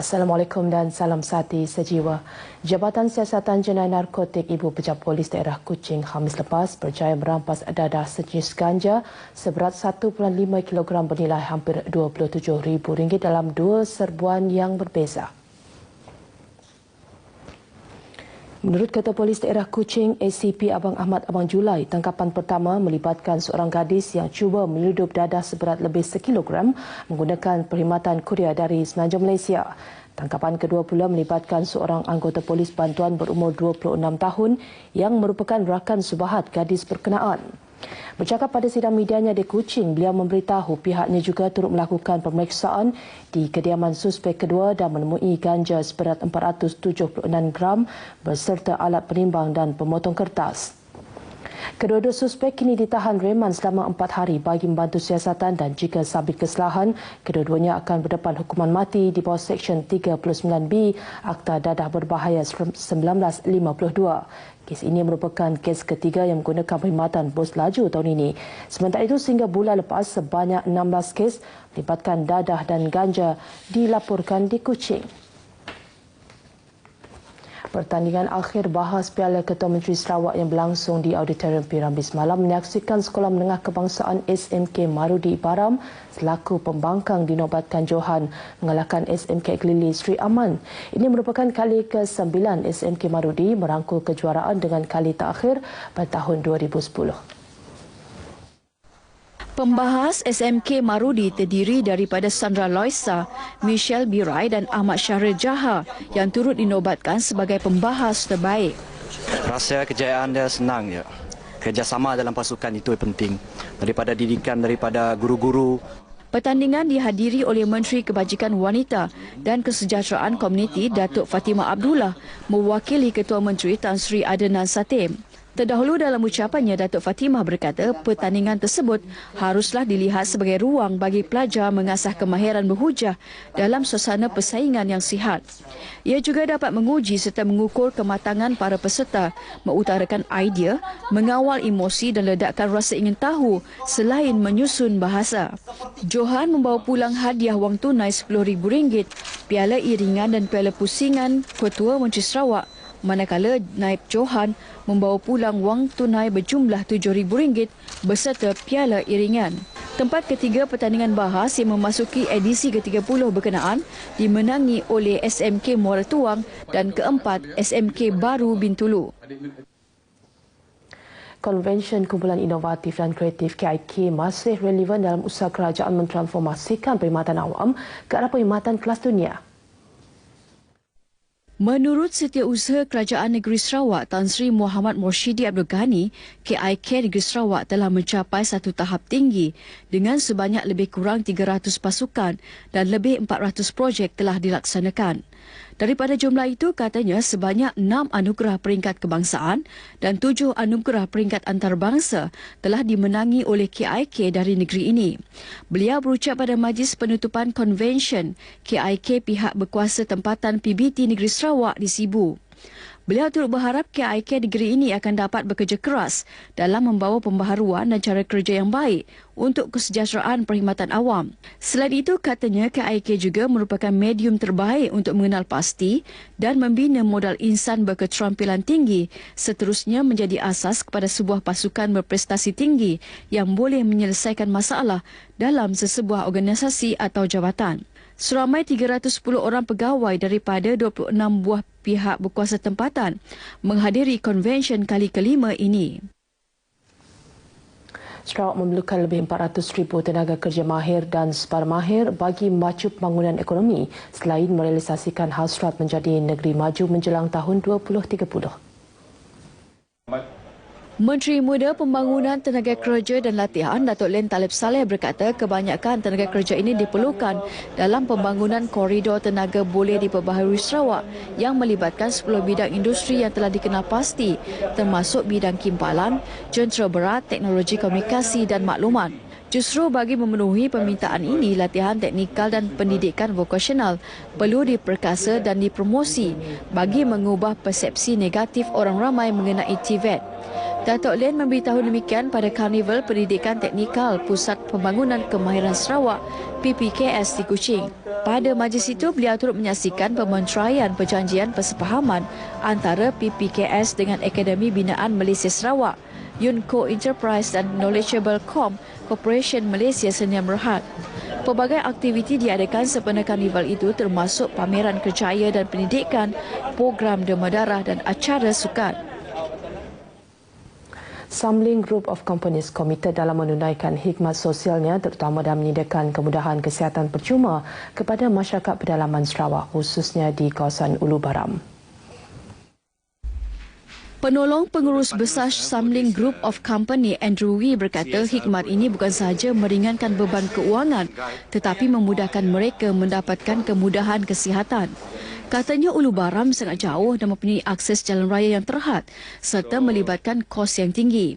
Assalamualaikum dan salam sati sejiwa. Jabatan Siasatan Jenayah Narkotik Ibu Pejabat Polis Daerah Kuching Khamis lepas berjaya merampas dadah sejenis ganja seberat 1.5 kg bernilai hampir RM27,000 dalam dua serbuan yang berbeza. Menurut kata polis daerah Kuching, ACP Abang Ahmad Abang Julai, tangkapan pertama melibatkan seorang gadis yang cuba menyelundup dadah seberat lebih sekilogram menggunakan perkhidmatan kurier dari Semenanjung Malaysia. Tangkapan kedua pula melibatkan seorang anggota polis bantuan berumur 26 tahun yang merupakan rakan subahat gadis berkenaan. Bercakap pada sidang medianya di Kuching, beliau memberitahu pihaknya juga turut melakukan pemeriksaan di kediaman suspek kedua dan menemui ganja seberat 476 gram berserta alat penimbang dan pemotong kertas. Kedua-dua suspek kini ditahan reman selama empat hari bagi membantu siasatan dan jika sabit kesalahan, kedua-duanya akan berdepan hukuman mati di bawah Seksyen 39B Akta Dadah Berbahaya 1952. Kes ini merupakan kes ketiga yang menggunakan perkhidmatan bos laju tahun ini. Sementara itu, sehingga bulan lepas, sebanyak 16 kes melibatkan dadah dan ganja dilaporkan di Kuching. Pertandingan akhir bahas Piala Ketua Menteri Sarawak yang berlangsung di Auditorium Piramid semalam menyaksikan Sekolah Menengah Kebangsaan SMK Marudi Baram selaku pembangkang dinobatkan Johan mengalahkan SMK Kelili Sri Aman. Ini merupakan kali ke-9 SMK Marudi merangkul kejuaraan dengan kali terakhir pada tahun 2010. Pembahas SMK Marudi terdiri daripada Sandra Loisa, Michelle Birai dan Ahmad Syahril Jaha yang turut dinobatkan sebagai pembahas terbaik. Rasa kejayaan dia senang je. Kerjasama dalam pasukan itu penting. Daripada didikan daripada guru-guru. Pertandingan dihadiri oleh Menteri Kebajikan Wanita dan Kesejahteraan Komuniti Datuk Fatimah Abdullah mewakili Ketua Menteri Tan Sri Adenan Satim. Terdahulu dalam ucapannya, Datuk Fatimah berkata pertandingan tersebut haruslah dilihat sebagai ruang bagi pelajar mengasah kemahiran berhujah dalam suasana persaingan yang sihat. Ia juga dapat menguji serta mengukur kematangan para peserta, mengutarakan idea, mengawal emosi dan ledakkan rasa ingin tahu selain menyusun bahasa. Johan membawa pulang hadiah wang tunai RM10,000, piala iringan dan piala pusingan Ketua Menteri Sarawak manakala Naib Johan membawa pulang wang tunai berjumlah RM7,000 beserta piala iringan. Tempat ketiga pertandingan bahas yang memasuki edisi ke-30 berkenaan dimenangi oleh SMK Muara Tuang dan keempat SMK Baru Bintulu. Konvensyen Kumpulan Inovatif dan Kreatif KIK masih relevan dalam usaha kerajaan mentransformasikan perkhidmatan awam ke arah perkhidmatan kelas dunia. Menurut Setiausaha Kerajaan Negeri Sarawak Tan Sri Muhammad Morshidi Abdul Ghani, KIK Negeri Sarawak telah mencapai satu tahap tinggi dengan sebanyak lebih kurang 300 pasukan dan lebih 400 projek telah dilaksanakan. Daripada jumlah itu, katanya sebanyak enam anugerah peringkat kebangsaan dan tujuh anugerah peringkat antarabangsa telah dimenangi oleh KIK dari negeri ini. Beliau berucap pada majlis penutupan konvensyen KIK pihak berkuasa tempatan PBT Negeri Sarawak di Sibu. Beliau turut berharap KIK negeri ini akan dapat bekerja keras dalam membawa pembaharuan dan cara kerja yang baik untuk kesejahteraan perkhidmatan awam. Selain itu, katanya KIK juga merupakan medium terbaik untuk mengenal pasti dan membina modal insan berketerampilan tinggi seterusnya menjadi asas kepada sebuah pasukan berprestasi tinggi yang boleh menyelesaikan masalah dalam sesebuah organisasi atau jabatan. Seramai 310 orang pegawai daripada 26 buah pihak berkuasa tempatan menghadiri konvensyen kali kelima ini. Sarawak memerlukan lebih 400,000 tenaga kerja mahir dan separa mahir bagi memacu pembangunan ekonomi selain merealisasikan hasrat menjadi negeri maju menjelang tahun 2030. Menteri Muda Pembangunan Tenaga Kerja dan Latihan Datuk Len Talib Saleh berkata kebanyakan tenaga kerja ini diperlukan dalam pembangunan koridor tenaga boleh diperbaharui Sarawak yang melibatkan 10 bidang industri yang telah dikenal pasti termasuk bidang kimpalan, jentera berat, teknologi komunikasi dan maklumat. Justru bagi memenuhi permintaan ini, latihan teknikal dan pendidikan vokasional perlu diperkasa dan dipromosi bagi mengubah persepsi negatif orang ramai mengenai TVET. Datuk Len memberitahu demikian pada Karnival Pendidikan Teknikal Pusat Pembangunan Kemahiran Sarawak PPKS di Kuching. Pada majlis itu, beliau turut menyaksikan pementeraian perjanjian persepahaman antara PPKS dengan Akademi Binaan Malaysia Sarawak, Yunco Enterprise dan Knowledgeable Com Corporation Malaysia Senior Berhad. Pelbagai aktiviti diadakan sempena karnival itu termasuk pameran kerjaya dan pendidikan, program demam darah dan acara sukan. Samling Group of Companies komited dalam menunaikan hikmat sosialnya terutama dalam menyediakan kemudahan kesihatan percuma kepada masyarakat pedalaman Sarawak khususnya di kawasan Ulu Baram. Penolong pengurus besar Samling Group of Company Andrew Wee berkata hikmat ini bukan sahaja meringankan beban keuangan tetapi memudahkan mereka mendapatkan kemudahan kesihatan. Katanya Ulu Baram sangat jauh dan mempunyai akses jalan raya yang terhad serta melibatkan kos yang tinggi.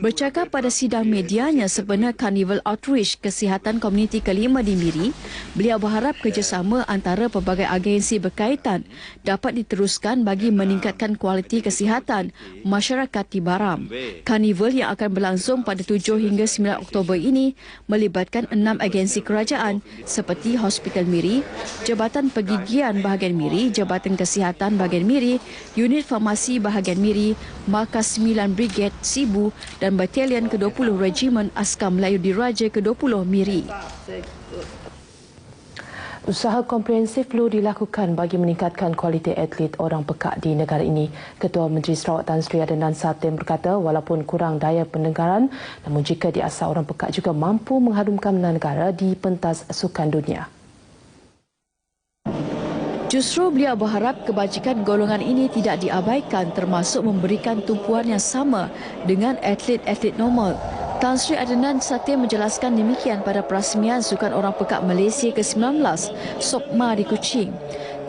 Bercakap pada sidang medianya sebenar Carnival Outreach Kesihatan Komuniti kelima di Miri, beliau berharap kerjasama antara pelbagai agensi berkaitan dapat diteruskan bagi meningkatkan kualiti kesihatan masyarakat di Baram. Carnival yang akan berlangsung pada 7 hingga 9 Oktober ini melibatkan enam agensi kerajaan seperti Hospital Miri, Jabatan Pergigian Bahagian Miri, Miri, Jabatan Kesihatan Bahagian Miri, Unit Farmasi Bahagian Miri, Markas 9 Brigade Sibu dan Batalion ke-20 Regimen Askar Melayu Diraja ke-20 Miri. Usaha komprehensif perlu dilakukan bagi meningkatkan kualiti atlet orang pekak di negara ini. Ketua Menteri Sarawak Tan Sri Adenan Satem berkata walaupun kurang daya pendengaran, namun jika diasah orang pekak juga mampu mengharumkan negara di pentas sukan dunia. Justru beliau berharap kebajikan golongan ini tidak diabaikan termasuk memberikan tumpuan yang sama dengan atlet-atlet normal. Tan Sri Adnan Satya menjelaskan demikian pada perasmian Sukan Orang Pekak Malaysia ke-19, SOPMA di Kuching.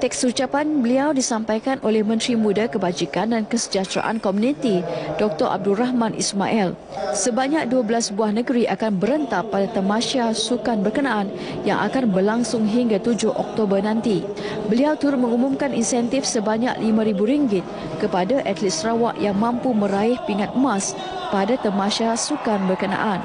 Teks ucapan beliau disampaikan oleh Menteri Muda Kebajikan dan Kesejahteraan Komuniti Dr. Abdul Rahman Ismail. Sebanyak 12 buah negeri akan berentap pada temasya sukan berkenaan yang akan berlangsung hingga 7 Oktober nanti. Beliau turut mengumumkan insentif sebanyak RM5,000 kepada atlet Sarawak yang mampu meraih pingat emas pada temasya sukan berkenaan.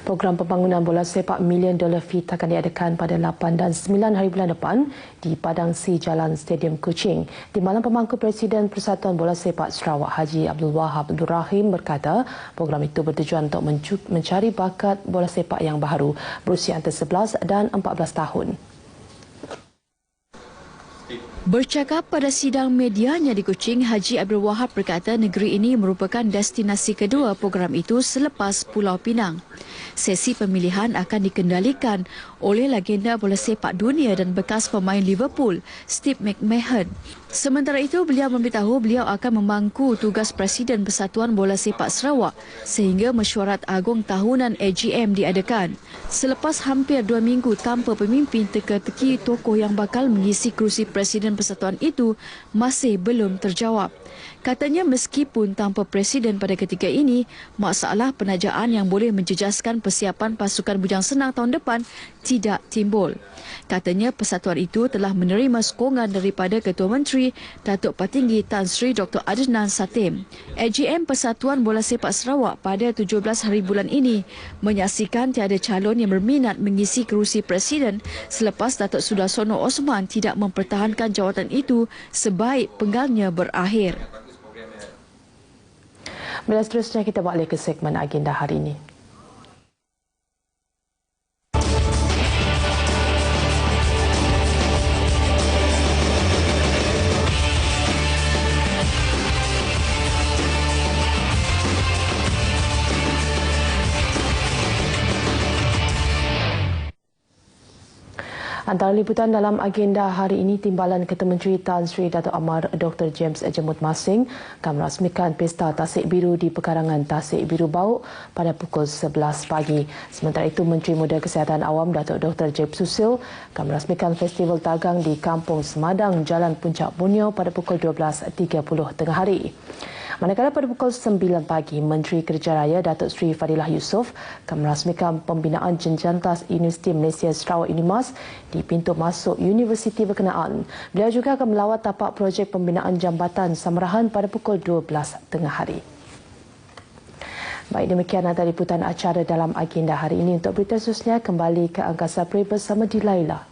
Program pembangunan bola sepak million dollar fit akan diadakan pada 8 dan 9 hari bulan depan di Padang Si Jalan Stadium Kuching. Di malam pemangku Presiden Persatuan Bola Sepak Sarawak Haji Abdul Wahab Abdul Rahim berkata program itu bertujuan untuk mencari bakat bola sepak yang baru berusia antara 11 dan 14 tahun. Bercakap pada sidang medianya di Kuching, Haji Abdul Wahab berkata negeri ini merupakan destinasi kedua program itu selepas Pulau Pinang. Sesi pemilihan akan dikendalikan oleh legenda bola sepak dunia dan bekas pemain Liverpool, Steve McMahon. Sementara itu, beliau memberitahu beliau akan memangku tugas Presiden Persatuan Bola Sepak Sarawak sehingga mesyuarat agung tahunan AGM diadakan. Selepas hampir dua minggu tanpa pemimpin teka-teki tokoh yang bakal mengisi kerusi Presiden Persatuan itu masih belum terjawab. Katanya meskipun tanpa presiden pada ketika ini, masalah penajaan yang boleh menjejaskan persiapan pasukan bujang senang tahun depan tidak timbul. Katanya persatuan itu telah menerima sokongan daripada Ketua Menteri Datuk Patinggi Tan Sri Dr. Adnan Satim. AGM Persatuan Bola Sepak Sarawak pada 17 hari bulan ini menyaksikan tiada calon yang berminat mengisi kerusi presiden selepas Datuk Sudarsono Osman tidak mempertahankan jawatan itu sebaik penggalnya berakhir. Dan seterusnya kita balik ke segmen agenda hari ini. Antara liputan dalam agenda hari ini, Timbalan Ketua Menteri Tan Sri Dato' Amar Dr. James Jemut Masing akan merasmikan Pesta Tasik Biru di Pekarangan Tasik Biru Bau pada pukul 11 pagi. Sementara itu, Menteri Muda Kesihatan Awam Dato' Dr. James Susil akan merasmikan Festival Dagang di Kampung Semadang, Jalan Puncak Bunyo pada pukul 12.30 tengah hari. Manakala pada pukul 9 pagi, Menteri Kerja Raya Datuk Seri Fadilah Yusof akan merasmikan pembinaan jenjantas Universiti Malaysia Sarawak Unimas di pintu masuk universiti berkenaan. Beliau juga akan melawat tapak projek pembinaan jambatan Samarahan pada pukul 12 tengah hari. Baik demikian antara liputan acara dalam agenda hari ini. Untuk berita khususnya kembali ke Angkasa Pre bersama Dilaila